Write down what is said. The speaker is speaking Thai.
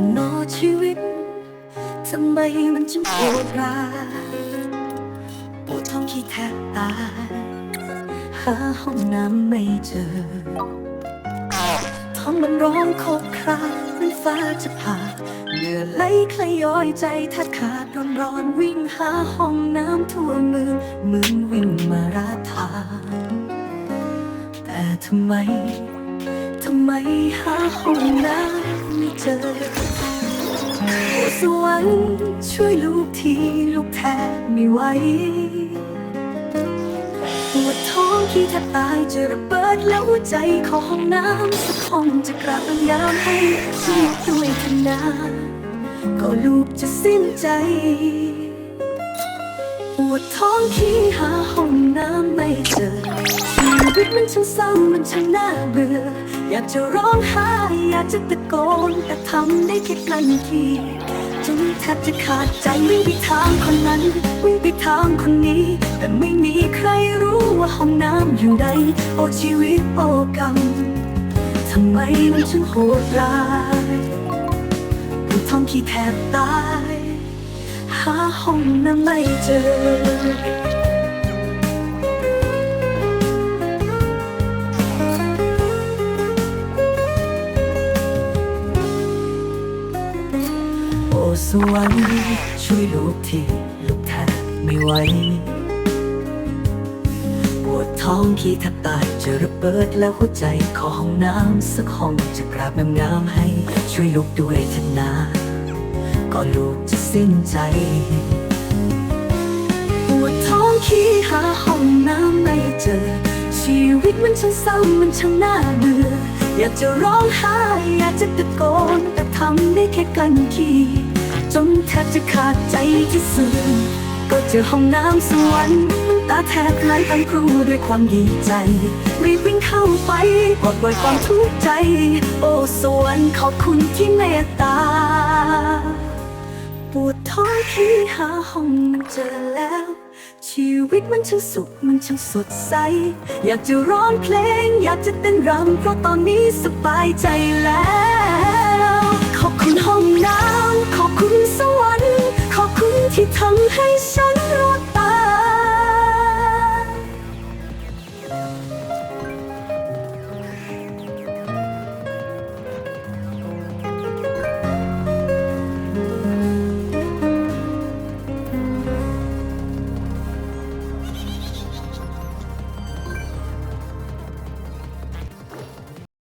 ละนอชีวิต ทำไมมันจึงโหดร้ายปวดท้องขี้แทบตาย หาห้องน้ำไม่เจอ ท้องมันร้องโคกครางเมันฟ้าจะผ่าเหนื่อไหลคลย้อยใจแทบขาดร้อนร้อนวิ่งหาห้องน้ำทั่วเมืองเหมือนวิ่งมาราทาแต่ทำไม ทำไมหาห้องน้ำ เจอโอ้สวรรค์ช่วยลูกทีลูกแทบไม่ไหวปวดท้องที่แทบตายจะระเบิดแล้วหัวใจขอห้องน้ำสักห้องจะกราบยามให้ชีพด้วยทนาก็ลูกจะสิ้นใจปวดท้องที่หาห้องน้ำไม่เจอชีวิตมันช่างเศร้ามันช่างน่าเบื่อ อยากจะร้องไห้อยากจะตะโกน แต่ทำได้แค่กลั้นทีจนแทบจะขาดใจวิ่งไปทางคนนั้น วิ่งไปทางคนนี้ แต่ไม่มีใครรู้ว่าห้องน้ำอยู่ไหนโอ้ชีวิตโอ้กรรมทำไมมันช่างโหดร้ายปวดท้องที่แทบตาย หาห้องน้ำไม่เจอ สวรรค์ช่วยลูกทีลูกแทบไม่ไหวปวดท้องที่แทบตายจะระเบิดแล้วหัวใจขอห้องน้ำสักห้องจะกราบงามๆให้ช่วยลูกด้วยเถอะนาก็ลูกจะสิ้นใจปวดท้องขี้หาห้องน้ำไม่เจอ ชีวิตมันช่างเศร้ามันช่างน่าเบื่ออยากจะร้องไห้อยากจะตะโกนแต่ทำได้แค่กันที จนแทบจะขาดใจที่สุดก็เจอห้องน้ำสวรรค์ตาแทบไหลตั้งครูด้วยความดีใจ รีบวิ่งเข้าไปปลดปล่อยความทุกข์ใจ โอ้สวรรค์ขอบคุณที่เมตตา ปวดท้องที่หาห้องมันเจอแล้ว ชีวิตมันช่างสุขมันช่างสดใส อยากจะร้องเพลง อยากจะเต้นรำเพราะตอนนี้สบายใจแล้ว คุณ